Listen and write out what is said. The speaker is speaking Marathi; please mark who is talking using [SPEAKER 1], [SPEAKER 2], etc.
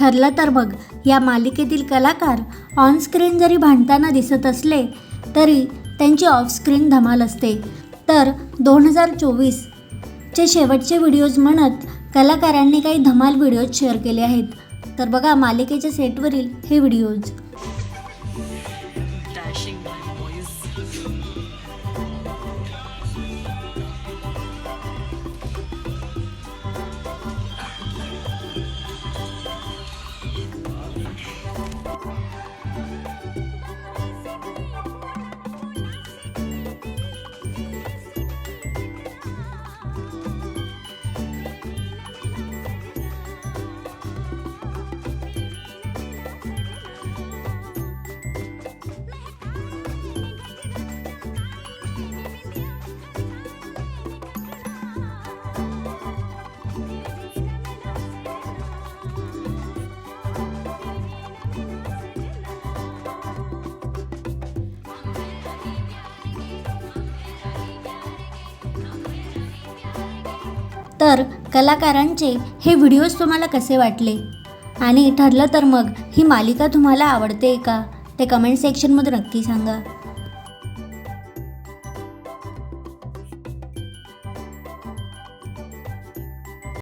[SPEAKER 1] ठरलं तर मग या मालिकेतील कलाकार ऑनस्क्रीन जरी भांडताना दिसत असले तरी त्यांची ऑफस्क्रीन धमाल असते. तर दोन हजार चोवीसचे शेवटचे व्हिडिओज म्हणत कलाकारांनी काही धमाल व्हिडिओज शेअर केले आहेत. तर बघा मालिकेच्या सेटवरील हे व्हिडिओज. तर कलाकारांचे हे व्हिडिओज तुम्हाला कसे वाटले? आणि ठरलं तर मग ही मालिका तुम्हाला आवडते का? ते कमेंट सेक्शनमध्ये नक्की सांगा.